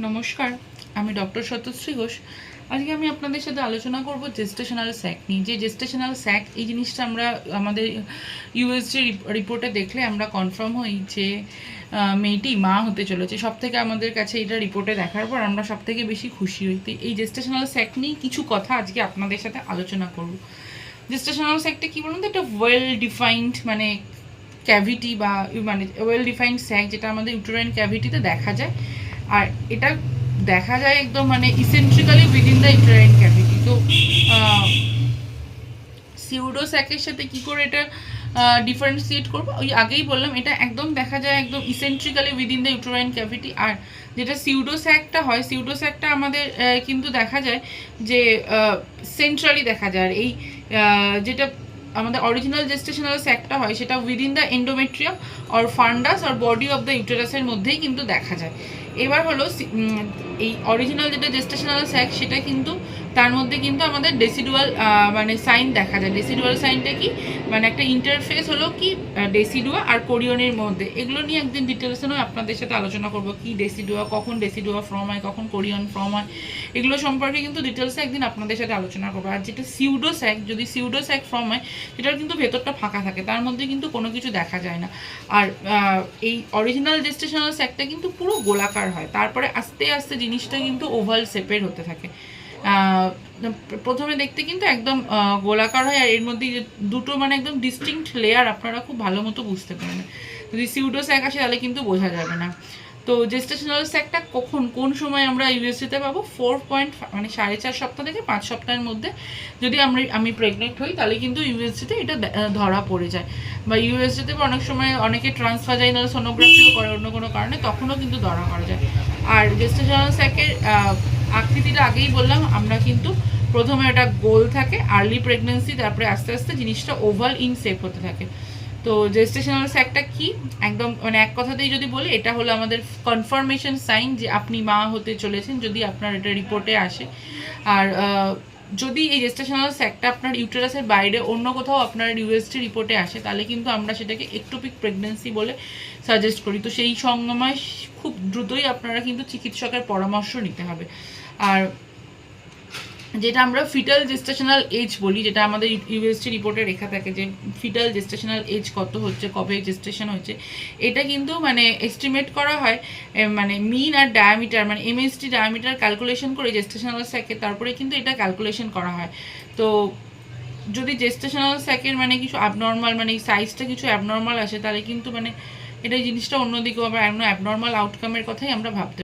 নমস্কার, আমি ডক্টর সত্যশ্রী ঘোষ। আজকে আমি আপনাদের সাথে আলোচনা করব জেস্টেশনাল স্যাক নিয়ে। যে জেস্টেশনাল স্যাক এই জিনিসটা আমরা, আমাদের ইউএসজি রিপোর্টে দেখলে আমরা কনফার্ম হই যে মেয়েটি মা হতে চলেছে। সব থেকে আমাদের কাছে এটা রিপোর্টে দেখার পর আমরা সব থেকে বেশি খুশি হই। তো এই জেস্টেশনাল স্যাক নিয়ে কিছু কথা আজকে আপনাদের সাথে আলোচনা করব। জেস্টেশনাল স্যাকটা কি বলুন তো? একটা ওয়েল ডিফাইন্ড মানে ক্যাভিটি বা মানে ওয়েল ডিফাইন্ড স্যাক যেটা আমাদের ইউটোরাইন ক্যাভিটিতে দেখা যায়। আর এটা দেখা যায় একদম মানে eccentrically within the uterine cavity তো সিউডো স্যাকের সাথে কি করে এটা ডিফারেন্সিয়েট করব? ওই আগেই বললাম, এটা একদম দেখা যায় একদম eccentrically within the uterine cavity আর যেটা সিউডো স্যাকটা হয় সিউডো স্যাকটা আমাদের কিন্তু দেখা যায় যে সেন্ট্রালি দেখা যায়। আর এই যেটা আমাদের অরিজিনাল জেস্টেশনাল স্যাকটা হয়, সেটা within the endometrium or fundus R body of the ইউটেরাসের মধ্যেই কিন্তু দেখা যায়। এবার হলো এই অরিজিনাল যেটা জেস্টেশনাল স্যাক সেটা কিন্তু তার মধ্যে কিন্তু আমাদের ডেসিডুয়াল মানে সাইন দেখা যায়। ডেসিডুয়াল সাইনটা কি? মানে একটা ইন্টারফেস হলো কি ডেসিডুয়া আর কোরিয়নের মধ্যে। এগুলো নিয়ে একদিন ডিটেলসে নয়, আপনাদের সাথে আলোচনা করব। কি ডেসিডুয়া কখন ডেসিডুয়া ফর্ম হয়, কখন কোরিয়ন ফর্ম হয়, এগুলো সম্পর্কে কিন্তু ডিটেলসে একদিন আপনাদের সাথে আলোচনা করব। আর যেটা সিউডো স্যাক যদি সিউডো স্যাক ফর্ম হয়, সেটার কিন্তু ভেতরটা ফাঁকা থাকে, তার মধ্যে কিন্তু কোনো কিছু দেখা যায় না। আর এই অরিজিনাল ডেস্টেশনাল স্যাকটা কিন্তু পুরো গোলাকার হয়। তারপরে আস্তে আস্তে জিনিসটা কিন্তু ওভাল শেপের হতে থাকে। প্রথমে দেখতে কিন্তু একদম গোলাকার হয় আর এর মধ্যে দুটো মানে একদম ডিস্টিংক্ট লেয়ার আপনারা খুব ভালো মতো বুঝতে পারেন যদি সিউডো স্যাক আসে তাহলে কিন্তু বোঝা যাবে না। তো জেস্টেশনাল স্যাকটা কখন, কোন সময় আমরা ইউএসসিতে পাবো? ফোর পয়েন্ট মানে সাড়ে চার সপ্তাহ থেকে পাঁচ সপ্তাহের মধ্যে। যদি আমরা, আমি প্রেগনেন্ট হই, তাহলে কিন্তু ইউএসজিতে এটা ধরা পড়ে যায়। বা ইউএসজিতে অনেক সময় অনেকে ট্রান্সফাজাইনাল সোনোগ্রাফিও করে অন্য কোনো কারণে, তখনও কিন্তু ধরা করা যায়। আর জেস্টেশনাল স্যাকের আকৃতিটা আগেই বললাম, আমরা কিন্তু প্রথমে এটা গোল থাকে আর্লি প্রেগনেন্সি তারপরে আস্তে আস্তে জিনিসটা ওভাল ইন শেপ হতে থাকে। তো জেস্টেশনাল স্যাকটা কি? একদম মানে এক কথাতেই যদি বলি, এটা হলো আমাদের কনফার্মেশন সাইন যে আপনি মা হতে চলেছেন যদি আপনার এটা রিপোর্টে আসে। আর যদি এই জেস্টেশনাল স্যাকটা আপনার ইউটেরাসের বাইরে অন্য কোথাও আপনার ইউএসটি রিপোর্টে আসে, তাহলে কিন্তু আমরা সেটাকে একটোপিক প্রেগনেন্সি বলে সাজেস্ট করি। তো সেই সময় খুব দ্রুতই আপনারা কিন্তু চিকিৎসকের পরামর্শ নিতে হবে। আর যেটা আমরা ফিটাল জেস্টেশনাল এজ বলি, যেটা আমাদের ইউএসটি রিপোর্টে রেখা থাকে যে ফিটাল জেস্টেশনাল এজ কত হচ্ছে, কবে জেস্টেশন হচ্ছে, এটা কিন্তু মানে এস্টিমেট করা হয় মানে মিন আর ডায়ামিটার মানে এমএসটি ডায়ামিটার ক্যালকুলেশন করে জেস্টেশনাল স্যাকে তারপরে কিন্তু এটা ক্যালকুলেশন করা হয়। তো যদি জেস্টেশনাল স্যাকের মানে কিছু অ্যাবনর্মাল মানে সাইজটা কিছু অ্যাবনর্মাল আসে, তাহলে কিন্তু মানে এটা জিনিসটা অন্যদিকে আবার অ্যাবনর্মাল আউটকামের কথাই আমরা ভাবতে